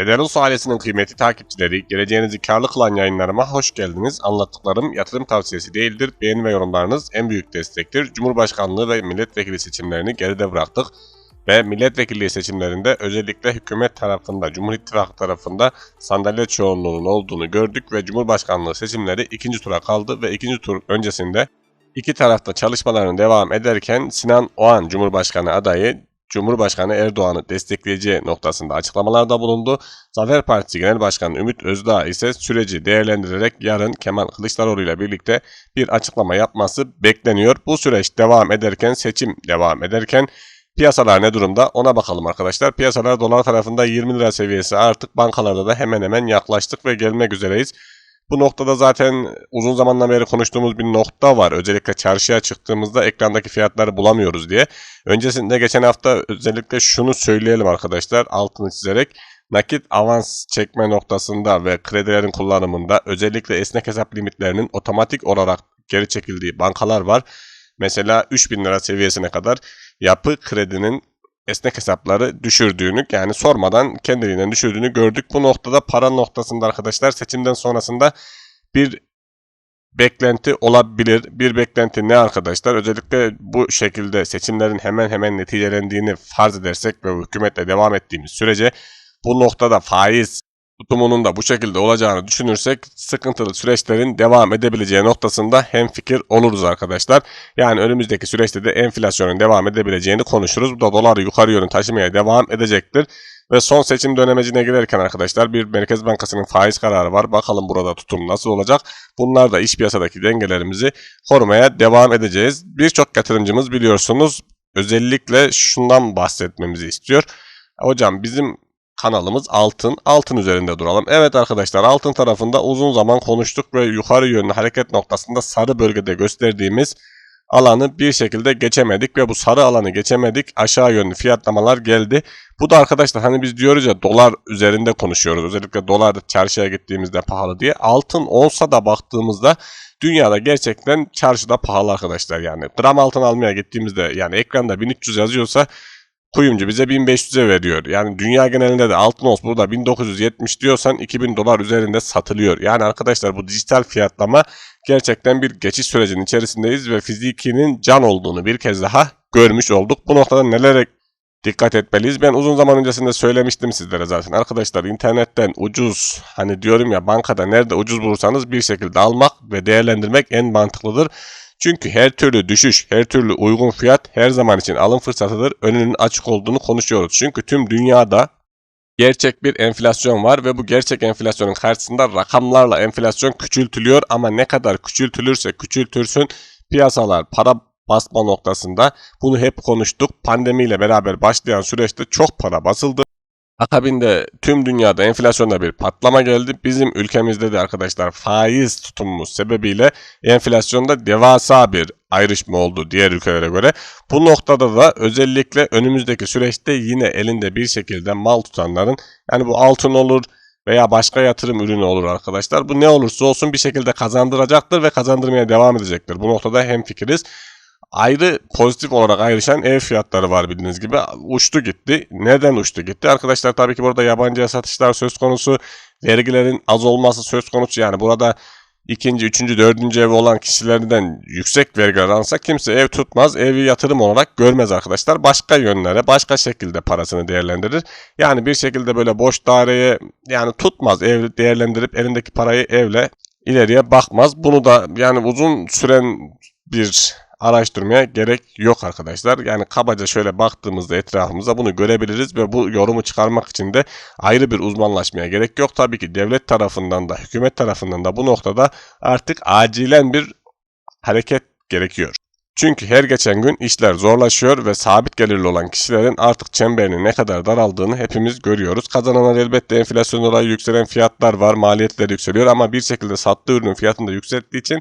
Ederus ailesinin kıymetli takipçileri, geleceğinizi karlı kılan yayınlarıma hoş geldiniz. Anlattıklarım yatırım tavsiyesi değildir. Beğeni ve yorumlarınız en büyük destektir. Cumhurbaşkanlığı ve milletvekili seçimlerini geride bıraktık. Ve milletvekilliği seçimlerinde özellikle hükümet tarafında, Cumhur İttifakı tarafında sandalye çoğunluğunun olduğunu gördük ve Cumhurbaşkanlığı seçimleri ikinci tura kaldı ve ikinci tur öncesinde iki tarafta çalışmalarını devam ederken Sinan Oğan Cumhurbaşkanı adayı Cumhurbaşkanı Erdoğan'ı destekleyeceği noktasında açıklamalarda bulundu. Zafer Partisi Genel Başkanı Ümit Özdağ ise süreci değerlendirerek yarın Kemal Kılıçdaroğlu ile birlikte bir açıklama yapması bekleniyor. Bu süreç devam ederken, seçim devam ederken piyasalar ne durumda ona bakalım arkadaşlar. Piyasalar dolar tarafında 20 lira seviyesi artık bankalarda da hemen hemen yaklaştık ve gelmek üzereyiz. Bu noktada zaten uzun zamandan beri konuştuğumuz bir nokta var. Özellikle çarşıya çıktığımızda ekrandaki fiyatları bulamıyoruz diye. Öncesinde geçen hafta özellikle şunu söyleyelim arkadaşlar altını çizerek. Nakit avans çekme noktasında ve kredilerin kullanımında özellikle esnek hesap limitlerinin otomatik olarak geri çekildiği bankalar var. Mesela 3000 lira seviyesine kadar yapı kredinin esnek hesapları düşürdüğünü yani sormadan kendiliğinden düşürdüğünü gördük. Bu noktada para noktasında arkadaşlar seçimden sonrasında bir beklenti olabilir. Bir beklenti ne arkadaşlar? Özellikle bu şekilde seçimlerin hemen hemen neticelendiğini farz edersek ve hükümetle devam ettiğimiz sürece bu noktada faiz tutumunun da bu şekilde olacağını düşünürsek sıkıntılı süreçlerin devam edebileceği noktasında hem fikir oluruz arkadaşlar. Yani önümüzdeki süreçte de enflasyonun devam edebileceğini konuşuruz. Bu da doları yukarı yönü taşımaya devam edecektir. Ve son seçim dönemecine girerken arkadaşlar bir Merkez Bankası'nın faiz kararı var. Bakalım burada tutum nasıl olacak? Bunlar da iş piyasadaki dengelerimizi korumaya devam edeceğiz. Birçok yatırımcımız biliyorsunuz özellikle şundan bahsetmemizi istiyor. Hocam bizim kanalımız altın. Altın üzerinde duralım. Evet arkadaşlar altın tarafında uzun zaman konuştuk ve yukarı yönlü hareket noktasında sarı bölgede gösterdiğimiz alanı bir şekilde geçemedik ve bu sarı alanı geçemedik. Aşağı yönlü fiyatlamalar geldi. Bu da arkadaşlar hani biz diyoruz ya dolar üzerinde konuşuyoruz. Özellikle dolar çarşıya gittiğimizde pahalı diye. Altın olsa da baktığımızda dünyada gerçekten çarşıda pahalı arkadaşlar. Yani gram altın almaya gittiğimizde yani ekranda 1300 yazıyorsa kuyumcu bize 1500'e veriyor. Yani dünya genelinde de altın olsun burada 1970 diyorsan 2000 dolar üzerinde satılıyor. Yani arkadaşlar bu dijital fiyatlama gerçekten bir geçiş sürecinin içerisindeyiz ve fizikinin can olduğunu bir kez daha görmüş olduk. Bu noktada nelere dikkat etmeliyiz. Ben uzun zaman öncesinde söylemiştim sizlere zaten. Arkadaşlar internetten ucuz hani diyorum ya bankada nerede ucuz bulursanız bir şekilde almak ve değerlendirmek en mantıklıdır. Çünkü her türlü düşüş, her türlü uygun fiyat her zaman için alım fırsatıdır. Önünün açık olduğunu konuşuyoruz. Çünkü tüm dünyada gerçek bir enflasyon var ve bu gerçek enflasyonun karşısında rakamlarla enflasyon küçültülüyor ama ne kadar küçültülürse küçültürsün piyasalar para basma noktasında bunu hep konuştuk. Pandemiyle beraber başlayan süreçte çok para basıldı. Akabinde tüm dünyada enflasyonda bir patlama geldi. Bizim ülkemizde de arkadaşlar faiz tutumumuz sebebiyle enflasyonda devasa bir ayrışma oldu diğer ülkelere göre. Bu noktada da özellikle önümüzdeki süreçte yine elinde bir şekilde mal tutanların yani bu altın olur veya başka yatırım ürünü olur arkadaşlar. Bu ne olursa olsun bir şekilde kazandıracaktır ve kazandırmaya devam edecektir. Bu noktada hem fikiriz ayrı pozitif olarak ayrışan ev fiyatları var bildiğiniz gibi. Uçtu gitti. Neden uçtu gitti? Arkadaşlar tabii ki burada yabancıya satışlar söz konusu. Vergilerin az olması söz konusu. Yani burada ikinci, üçüncü, dördüncü evi olan kişilerden yüksek vergiler alsa kimse ev tutmaz. Evi yatırım olarak görmez arkadaşlar. Başka yönlere, başka şekilde parasını değerlendirir. Yani bir şekilde böyle boş daireye yani tutmaz. Ev değerlendirip elindeki parayı evle ileriye bakmaz. Bunu da yani uzun süren bir araştırmaya gerek yok arkadaşlar. Yani kabaca şöyle baktığımızda etrafımıza bunu görebiliriz ve bu yorumu çıkarmak için de ayrı bir uzmanlaşmaya gerek yok. Tabii ki devlet tarafından da hükümet tarafından da bu noktada artık acilen bir hareket gerekiyor. Çünkü her geçen gün işler zorlaşıyor ve sabit gelirli olan kişilerin artık çemberinin ne kadar daraldığını hepimiz görüyoruz. Kazananlar elbette enflasyon dolayı yükselen fiyatlar var, maliyetler yükseliyor ama bir şekilde sattığı ürünün fiyatını da yükselttiği için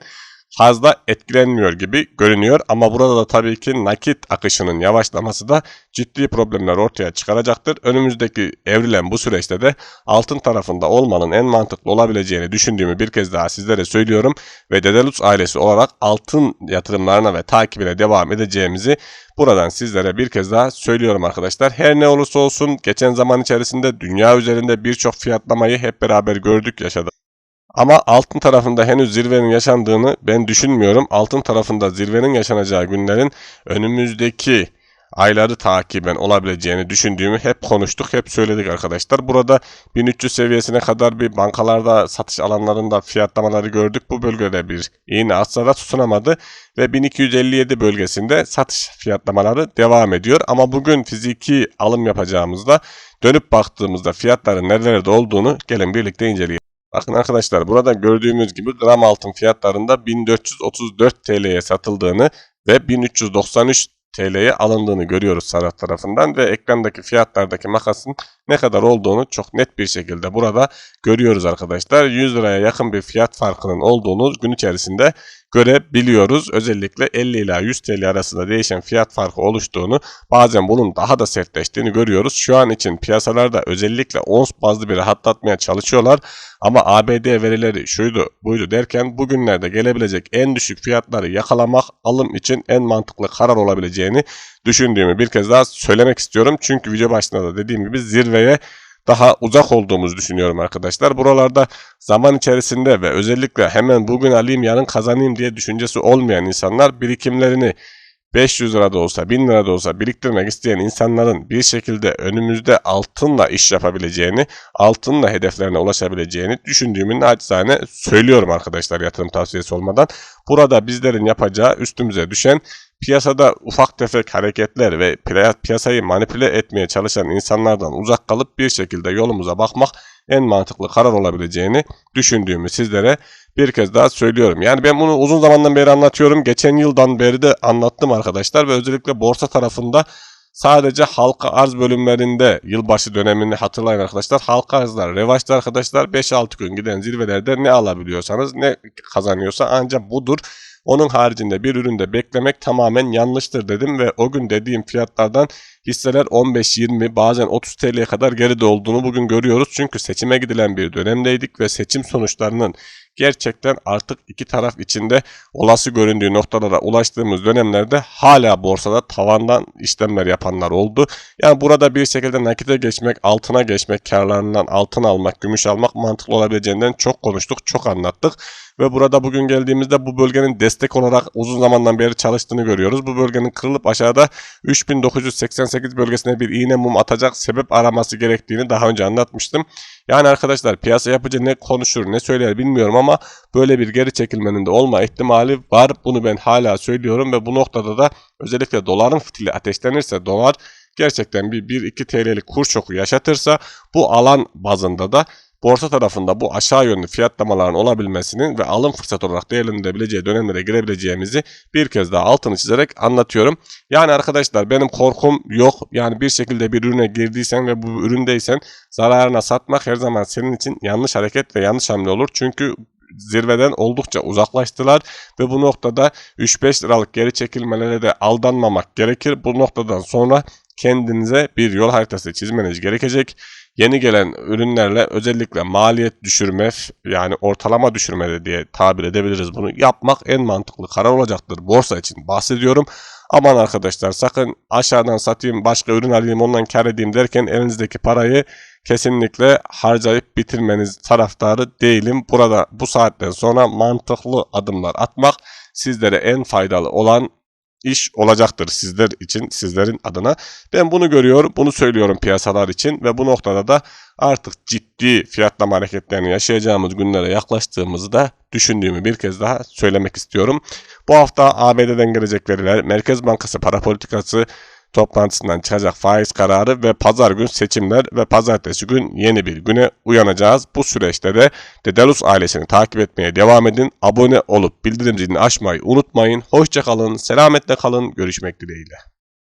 fazla etkilenmiyor gibi görünüyor ama burada da tabii ki nakit akışının yavaşlaması da ciddi problemler ortaya çıkaracaktır. Önümüzdeki evrilen bu süreçte de altın tarafında olmanın en mantıklı olabileceğini düşündüğümü bir kez daha sizlere söylüyorum ve Dedelus ailesi olarak altın yatırımlarına ve takibine devam edeceğimizi buradan sizlere bir kez daha söylüyorum arkadaşlar. Her ne olursa olsun geçen zaman içerisinde dünya üzerinde birçok fiyatlamayı hep beraber gördük yaşadık. Ama altın tarafında henüz zirvenin yaşandığını ben düşünmüyorum. Altın tarafında zirvenin yaşanacağı günlerin önümüzdeki ayları takiben olabileceğini düşündüğümü hep konuştuk, hep söyledik arkadaşlar. Burada 1300 seviyesine kadar bir bankalarda satış alanlarında fiyatlamaları gördük. Bu bölgede bir iğne atsa da tutunamadı ve 1257 bölgesinde satış fiyatlamaları devam ediyor. Ama bugün fiziki alım yapacağımızda dönüp baktığımızda fiyatların nerelerde olduğunu gelin birlikte inceleyelim. Bakın arkadaşlar burada gördüğümüz gibi gram altın fiyatlarında 1434 TL'ye satıldığını ve 1393 TL'ye alındığını görüyoruz Saraf tarafından ve ekrandaki fiyatlardaki makasın ne kadar olduğunu çok net bir şekilde burada görüyoruz arkadaşlar. 100 liraya yakın bir fiyat farkının olduğunu gün içerisinde görebiliyoruz. Özellikle 50 ila 100 TL arasında değişen fiyat farkı oluştuğunu bazen bunun daha da sertleştiğini görüyoruz. Şu an için piyasalarda özellikle ons bazlı bir rahatlatmaya çalışıyorlar. Ama ABD verileri şuydu buydu derken bugünlerde gelebilecek en düşük fiyatları yakalamak alım için en mantıklı karar olabileceğini düşündüğümü bir kez daha söylemek istiyorum. Çünkü video başında da dediğim gibi zirveye daha uzak olduğumuzu düşünüyorum arkadaşlar. Buralarda zaman içerisinde ve özellikle hemen bugün alayım yarın kazanayım diye düşüncesi olmayan insanlar birikimlerini 500 lira da olsa 1000 lira da olsa biriktirmek isteyen insanların bir şekilde önümüzde altınla iş yapabileceğini, altınla hedeflerine ulaşabileceğini düşündüğümü naçizane söylüyorum arkadaşlar yatırım tavsiyesi olmadan. Burada bizlerin yapacağı üstümüze düşen piyasada ufak tefek hareketler ve piyasayı manipüle etmeye çalışan insanlardan uzak kalıp bir şekilde yolumuza bakmak en mantıklı karar olabileceğini düşündüğümü sizlere bir kez daha söylüyorum. Yani ben bunu uzun zamandan beri anlatıyorum. Geçen yıldan beri de anlattım arkadaşlar ve özellikle borsa tarafında sadece halka arz bölümlerinde yılbaşı dönemini hatırlayın arkadaşlar. Halka arzlar revaçta arkadaşlar 5-6 gün giden zirvelerde ne alabiliyorsanız ne kazanıyorsa ancak budur. Onun haricinde bir üründe beklemek tamamen yanlıştır dedim ve o gün dediğim fiyatlardan hisseler 15-20 bazen 30 TL'ye kadar geride olduğunu bugün görüyoruz. Çünkü seçime gidilen bir dönemdeydik ve seçim sonuçlarının gerçekten artık iki taraf içinde olası göründüğü noktalara ulaştığımız dönemlerde hala borsada tavandan işlemler yapanlar oldu. Yani burada bir şekilde nakite geçmek, altına geçmek, karlarından altın almak, gümüş almak mantıklı olabileceğinden çok konuştuk, çok anlattık. Ve burada bugün geldiğimizde bu bölgenin destek olarak uzun zamandan beri çalıştığını görüyoruz. Bu bölgenin kırılıp aşağıda 3988 bölgesine bir iğne mum atacak sebep araması gerektiğini daha önce anlatmıştım. Yani arkadaşlar piyasa yapıcı ne konuşur ne söyler bilmiyorum ama böyle bir geri çekilmenin de olma ihtimali var. Bunu ben hala söylüyorum ve bu noktada da özellikle doların fitili ateşlenirse dolar gerçekten bir 1-2 TL'lik kur şoku yaşatırsa bu alan bazında da borsa tarafında bu aşağı yönlü fiyatlamaların olabilmesinin ve alım fırsatı olarak değerlendirebileceği dönemlere girebileceğimizi bir kez daha altını çizerek anlatıyorum. Yani arkadaşlar benim korkum yok. Yani bir şekilde bir ürüne girdiysen ve bu üründeysen zararına satmak her zaman senin için yanlış hareket ve yanlış hamle olur. Çünkü zirveden oldukça uzaklaştılar ve bu noktada 3-5 liralık geri çekilmelere de aldanmamak gerekir. Bu noktadan sonra kendinize bir yol haritası çizmeniz gerekecek yeni gelen ürünlerle özellikle maliyet düşürme yani ortalama düşürme diye tabir edebiliriz bunu yapmak en mantıklı karar olacaktır. Borsa için bahsediyorum. Aman arkadaşlar sakın aşağıdan satayım başka ürün alayım ondan kar edeyim derken elinizdeki parayı kesinlikle harcayıp bitirmeniz taraftarı değilim. Burada bu saatten sonra mantıklı adımlar atmak sizlere en faydalı olan iş olacaktır sizler için, sizlerin adına. Ben bunu görüyorum, bunu söylüyorum piyasalar için ve bu noktada da artık ciddi fiyatlama hareketlerini yaşayacağımız günlere yaklaştığımızda düşündüğümü bir kez daha söylemek istiyorum. Bu hafta ABD'den gelecek veriler, Merkez Bankası para politikası toplantısından çıkacak faiz kararı ve pazar gün seçimler ve pazartesi gün yeni bir güne uyanacağız. Bu süreçte de Dedalus ailesini takip etmeye devam edin. Abone olup bildirim zilini açmayı unutmayın. Hoşçakalın, selametle kalın, görüşmek dileğiyle.